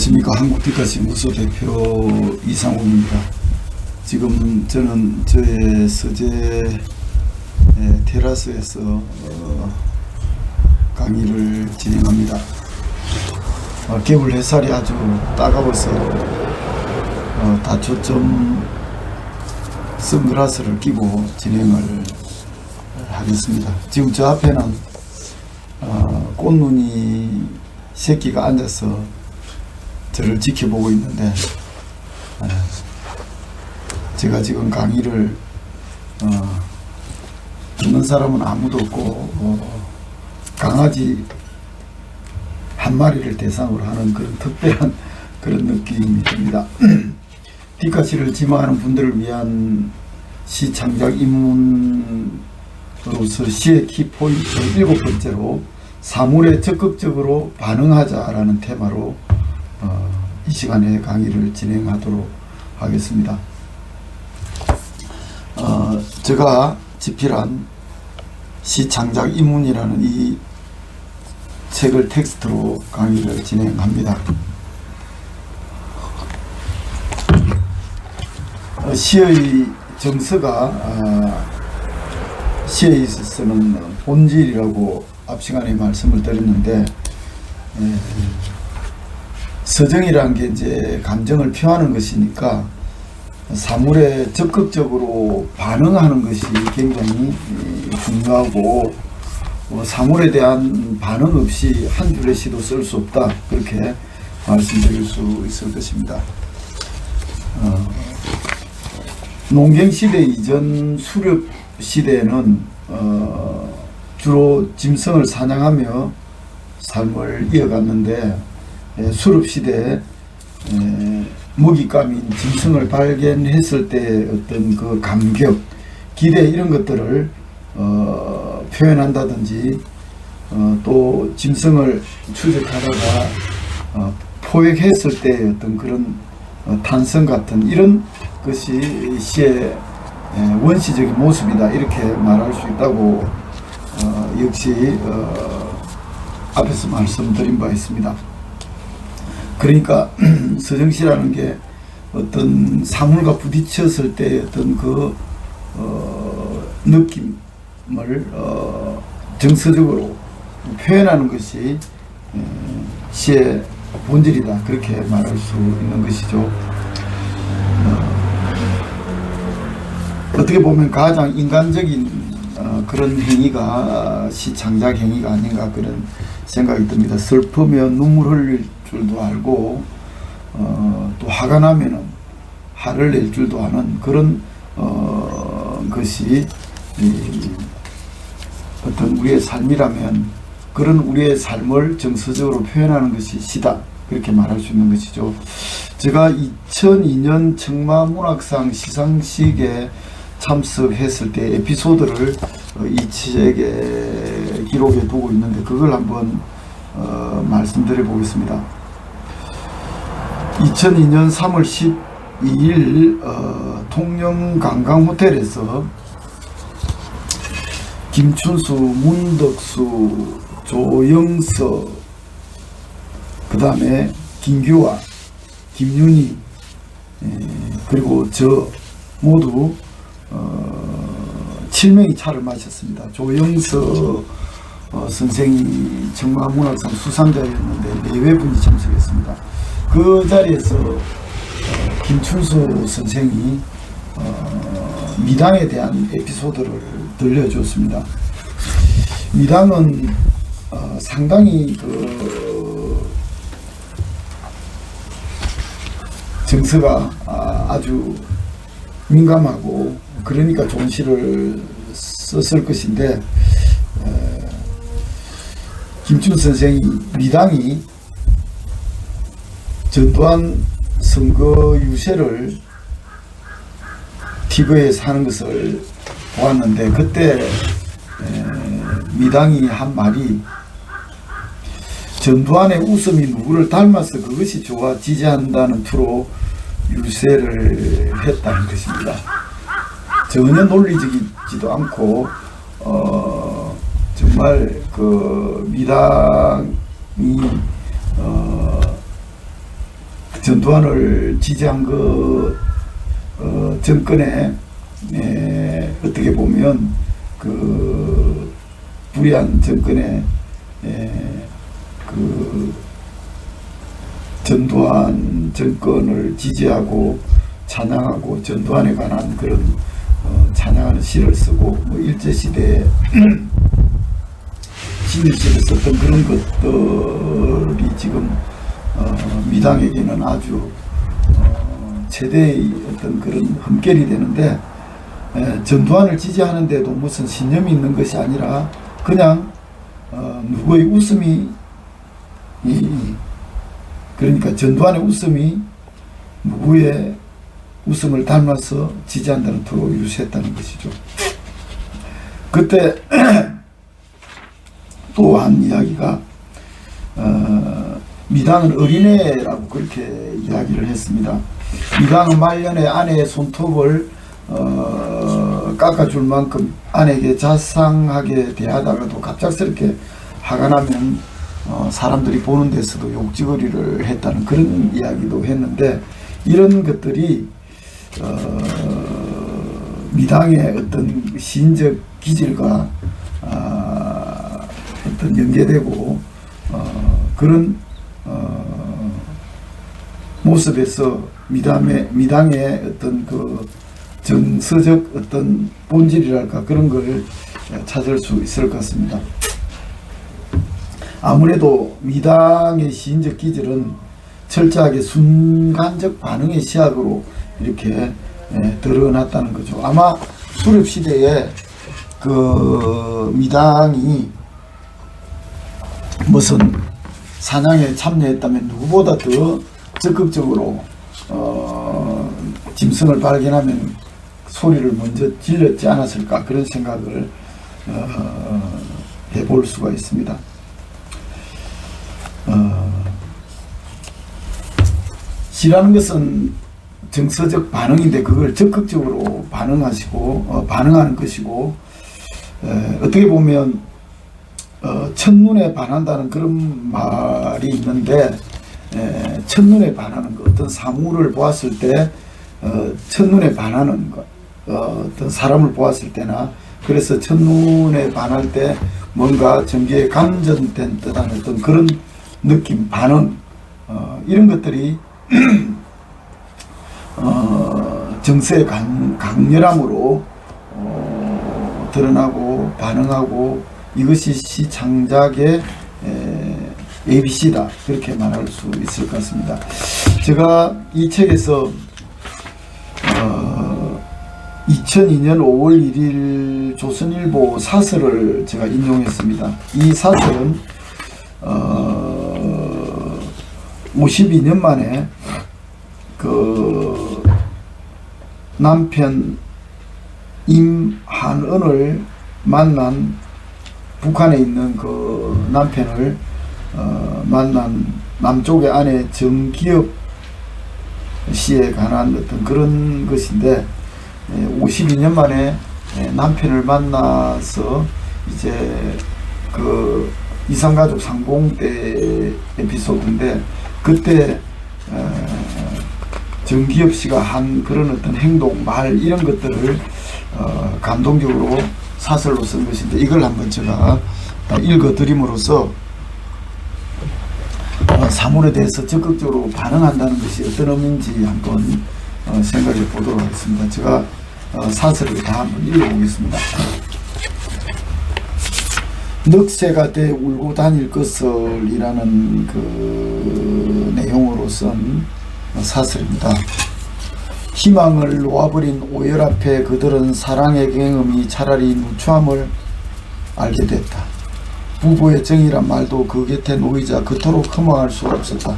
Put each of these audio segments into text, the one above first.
안녕하십니까 한국디카시 무소 대표 이상욱입니다. 지금 저는 저의 서재 에, 테라스에서 어, 강의를 진행합니다. 어, 겨울 햇살이 아주 따가워서 어, 다초점 선글라스를 끼고 진행을 하겠습니다. 지금 저 앞에는 어, 꽃눈이 새끼가 앉아서 저를 지켜보고 있는데 에, 제가 지금 강의를 어, 듣는 사람은 아무도 없고 어, 강아지 한 마리를 대상으로 하는 그런 특별한 그런 느낌이 듭니다. 디카시를 지망하는 분들을 위한 시 창작 입문으로서 시의 키포인트 일곱 번째로 사물에 적극적으로 반응하자라는 테마로 어, 이 시간에 강의를 진행하도록 하겠습니다. 어, 제가 집필한 시창작 입문이라는 이 책을 텍스트로 강의를 진행합니다. 어, 시의 정서가 아, 시에 있어서는 본질이라고 앞 시간에 말씀을 드렸는데 에, 서정이라는 게 이제 감정을 표하는 것이니까 사물에 적극적으로 반응하는 것이 굉장히 이, 중요하고 어, 사물에 대한 반응 없이 한 줄의 시도 쓸 수 없다 그렇게 말씀드릴 수 있을 것입니다. 어, 농경 시대 이전 수렵 시대에는 어, 주로 짐승을 사냥하며 삶을 이어갔는데 에, 수렵 시대에 에, 먹잇감인 짐승을 발견했을 때 어떤 그 감격, 기대 이런 것들을 어, 표현한다든지 어, 또 짐승을 추적하다가 어, 포획했을 때 어떤 그런 어, 탄성 같은 이런 것이 시의 에, 원시적인 모습이다 이렇게 말할 수 있다고 어, 역시 어, 앞에서 말씀드린 바 있습니다. 그러니까 서정시라는 게 어떤 사물과 부딪혔을 때 어떤 그 어, 느낌을 어, 정서적으로 표현하는 것이 에, 시의 본질이다 그렇게 말할 수 있는 것이죠. 어, 떻게 보면 가장 인간적인 어, 그런 행위가 시 창작 행위가 아닌가 그런 생각이 듭니다. 슬프면 눈물 흘릴 줄도 알고 어, 또 화가 나면은 화를 낼 줄도 아는 그런 어, 것이 이, 어떤 우리의 삶이라면 그런 우리의 삶을 정서적으로 표현하는 것이 시다 그렇게 말할 수 있는 것이죠. 제가 2002년 청마문학상 시상식에 참석했을 때 에피소드를 어, 이 책에 기록해 두고 있는데 그걸 한번 어, 말씀드려 보겠습니다. 2002년 3월 12일 어, 통영 관광 호텔에서 김춘수, 문덕수, 조영서, 그 다음에 김규화, 김윤희, 에, 그리고 저 모두 어, 7명이 차를 마셨습니다. 조영서 어, 선생이 청마문학상 수상자였는데 네외 분이 참석했습니다. 그 자리에서 어, 김춘수 선생이 어, 미당에 대한 에피소드를 들려줬습니다. 미당은 어, 상당히 그 정서가 아, 아주 민감하고 그러니까 좋은 시를 썼을 것인데 에, 김춘 선생이 미당이 전두환 선거 유세를 TV에서 하는 것을 보았는데 그때 에, 미당이 한 말이 전두환의 웃음이 누구를 닮아서 그것이 좋아 지지한다는 투로 유세를 했다는 것입니다. 전혀 논리적이지도 않고 어, 정말 그 미당이 어, 전두환을 지지한 그 어, 정권에 에, 어떻게 보면 그 불의한 정권에 에, 그 전두환 정권을 지지하고 찬양하고 전두환에 관한 그런 어, 찬양하는 시를 쓰고 뭐 일제 시대에 신일시를 썼던 그런 것들이 지금 어, 미당에게는 아주 어, 최대의 어떤 그런 흠결이 되는데 에, 전두환을 지지하는데도 무슨 신념이 있는 것이 아니라 그냥 어, 누구의 웃음이 이, 그러니까 전두환의 웃음이 누구의 웃음을 닮아서 지지한다는 투로 유세했다는 것이죠. 그때 또 한 이야기가 어, 미당은 어린애라고 그렇게 이야기를 했습니다. 미당은 말년에 아내의 손톱을 어, 깎아줄 만큼 아내에게 자상하게 대하다가도 갑작스럽게 화가 나면 어, 사람들이 보는 데서도 욕지거리를 했다는 그런 이야기도 했는데 이런 것들이 어, 미당의 어떤 시인적 기질과 아, 어떤 연계되고 어, 그런 어, 모습에서 미담의 미당의 어떤 그 정서적 어떤 본질이랄까 그런 걸 찾을 수 있을 것 같습니다. 아무래도 미당의 시인적 기질은 철저하게 순간적 반응의 시약으로 이렇게 예, 드러났다는 거죠. 아마 수렵 시대에 그 미당이 무슨 사냥에 참여했다면 누구보다 더 적극적으로 어, 짐승을 발견하면 소리를 먼저 질렀지 않았을까 그런 생각을 어, 해볼 수가 있습니다. 어, 시라는 것은 정서적 반응인데 그걸 적극적으로 반응하시고 어, 반응하는 것이고 에, 어떻게 보면 어, 첫눈에 반한다는 그런 말이 있는데 에, 첫눈에 반하는 것 어떤 사물을 보았을 때 어, 첫눈에 반하는 것 어, 어떤 사람을 보았을 때나 그래서 첫눈에 반할 때 뭔가 전기에 감전된 듯한 어떤 그런 느낌 반응 어, 이런 것들이 어, 정서의 강, 강렬함으로 어, 드러나고 반응하고 이것이 시 창작의 에, ABC다 그렇게 말할 수 있을 것 같습니다. 제가 이 책에서 어, 2002년 5월 1일 조선일보 사설을 제가 인용했습니다. 이 사설은 어, 52년 만에 그 남편 임한은을 만난 북한에 있는 그 남편을 어, 만난 남쪽의 아내 정기업 씨에 관한 어떤 그런 것인데 52년 만에 예, 남편을 만나서 이제 그 이상가족 상봉 때 에피소드인데 그때 어, 정기엽 씨가 한 그런 어떤 행동, 말 이런 것들을 어, 감동적으로 사설로 쓴 것인데 이걸 한번 제가 읽어드림으로써 어, 사물에 대해서 적극적으로 반응한다는 것이 어떤 의미인지 한번 어, 생각해 보도록 하겠습니다. 제가 어, 사설을 다 한번 읽어보겠습니다. 늑새가 돼 울고 다닐 것을이라는 그 내용으로 쓴 사설입니다. 희망을 놓아버린 오열 앞에 그들은 사랑의 경험이 차라리 누추함을 알게 됐다. 부부의 정이란 말도 그 곁에 놓이자 그토록 흠모할 수 없었다.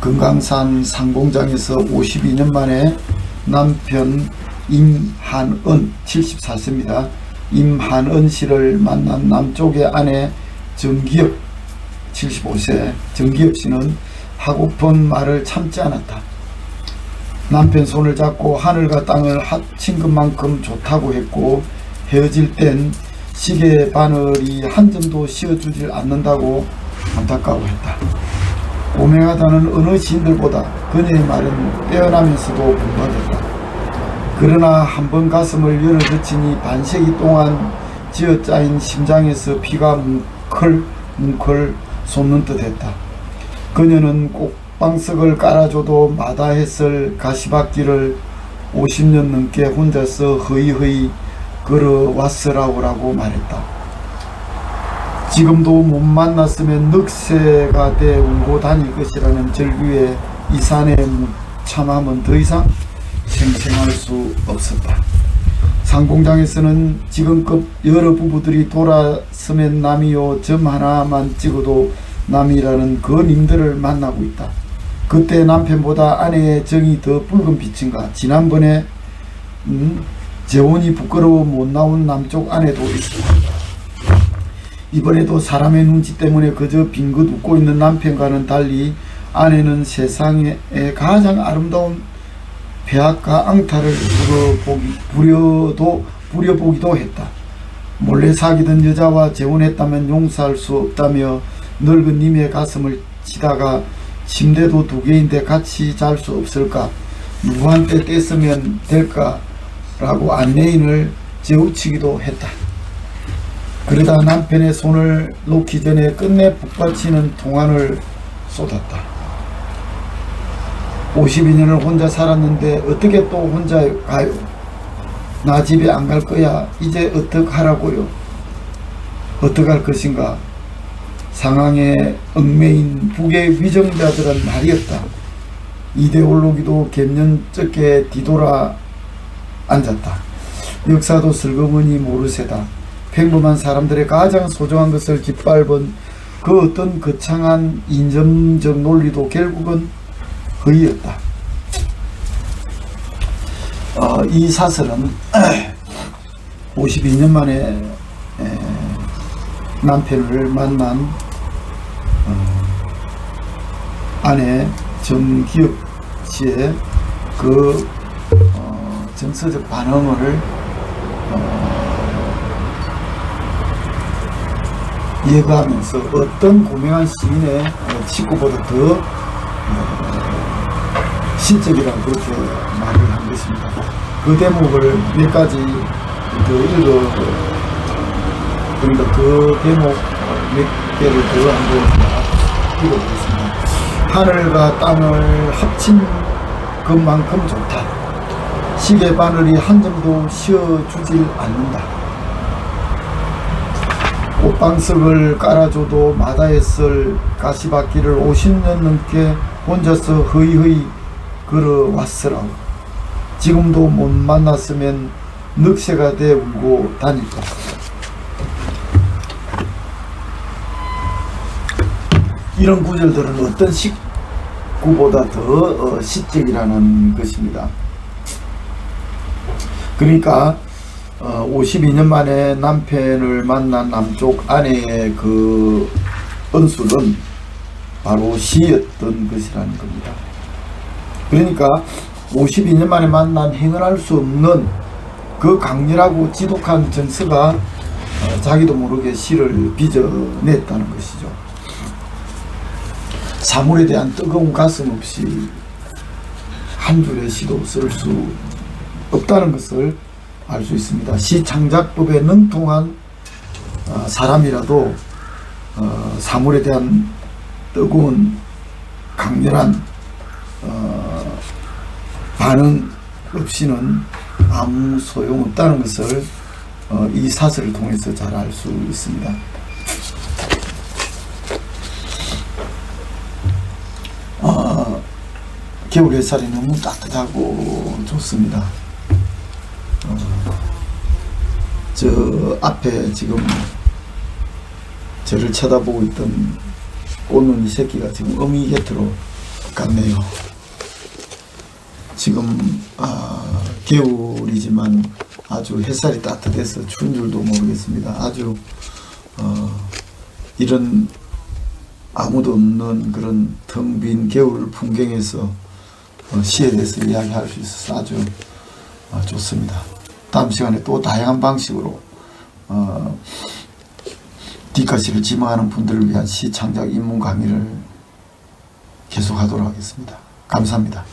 금강산 상공장에서 52년 만에 남편 임한은 74세입니다. 임한은 씨를 만난 남쪽의 아내 정기엽 75세 정기엽 씨는 하고픈 말을 참지 않았다. 남편 손을 잡고 하늘과 땅을 합친 것만큼 좋다고 했고 헤어질 땐 시계의 바늘이 한 점도 씌워주질 않는다고 안타까워했다. 고명하다는 어느 시인들보다 그녀의 말은 빼어나면서도 불과했다. 그러나 한 번 가슴을 열어젖히니 반세기 동안 쥐어짜인 심장에서 피가 뭉클뭉클 솟는 듯했다. 그녀는 꼭 방석을 깔아줘도 마다했을 가시밭길을 50년 넘게 혼자서 허이허이 걸어왔으라고라고 말했다. 지금도 못 만났으면 늑새가 돼 울고 다닐 것이라는 절규의 이 산의 참함은 더 이상 생생할 수 없었다. 상공장에서는 지금껏 여러 부부들이 돌아서면 남이요 점 하나만 찍어도 남이라는 그 님들을 만나고 있다. 그때 남편보다 아내의 정이 더 붉은 빛인가. 지난번에 음, 재혼이 부끄러워 못 나온 남쪽 아내도 있었다. 이번에도 사람의 눈치 때문에 그저 빙긋 웃고 있는 남편과는 달리 아내는 세상에 가장 아름다운 배악과 앙탈을 부려보기, 부려도, 부려보기도 했다. 몰래 사귀던 여자와 재혼했다면 용서할 수 없다며 늙은 님의 가슴을 치다가 침대도 두 개인데 같이 잘 수 없을까? 누구한테 떼쓰면 될까? 라고 안내인을 재우치기도 했다. 그러다 남편의 손을 놓기 전에 끝내 북받치는 통안을 쏟았다. 52년을 혼자 살았는데 어떻게 또 혼자 가요? 나 집에 안 갈 거야. 이제 어떡하라고요? 어떡할 것인가? 상황에 얽매인 북의 위정자들은 말이 없다. 이데올로기도 갯년쩍게 뒤돌아 앉았다. 역사도 슬그머니 모르세다. 평범한 사람들의 가장 소중한 것을 짓밟은 그 어떤 거창한 인정적 논리도 결국은 허위였다. 어, 이 사설은 52년 만에 에, 남편을 만난 어, 정기혁 씨의 그 어, 정서적 반응을 어, 예고하면서 어떤 고명한 시인의 어, 직구보다 더 어, 신적이라고 그렇게 말을 한 것입니다. 그 대목을 몇 가지 더 읽어 그러니까 그 대목 몇 개를 더 한번 읽어보겠습니다. 하늘과 땅을 합친 것만큼 좋다. 시계 바늘이 한 점도 쉬어주질 않는다. 꽃방석을 깔아줘도 마다에 쓸 가시밭길을 50년 넘게 혼자서 허이허이 걸어왔으라고. 지금도 못 만났으면 늑새가 돼 울고 다닐 것. 이 런 구절들은 어떤 식구보다 더 어, 시적이라는 것입니다. 그러니까 어, 52년 만에 남편을 만난 남쪽 아내의 그 은술은 바로 시였던 것이라는 겁니다. 그러니까 52년 만에 만난 행언할 수 없는 그 강렬하고 지독한 정서가 어, 자기도 모르게 시를 빚어냈다는 것이죠. 사물에 대한 뜨거운 가슴 없이 한 줄의 시도 쓸 수 없다는 것을 알 수 있습니다. 시 창작법에 능통한 어, 사람이라도 어, 사물에 대한 뜨거운 강렬한 어, 반응 없이는 아무 소용없다는 것을 어, 이 사설을 통해서 잘 알 수 있습니다. 겨울 햇살이 너무 따뜻하고 좋습니다. 어, 저 앞에 지금 저를 쳐다보고 있던 꽃눈이 새끼가 지금 어미 곁으로 갔네요. 지금 아, 겨울이지만 아주 햇살이 따뜻해서 추운 줄도 모르겠습니다. 아주 어, 이런 아무도 없는 그런 텅 빈 겨울 풍경에서 어, 시에 대해서 이야기할 수 있어서 아주 어, 좋습니다. 다음 시간에 또 다양한 방식으로 어, 디카시를 지망하는 분들을 위한 시 창작 입문 강의를 계속하도록 하겠습니다. 감사합니다.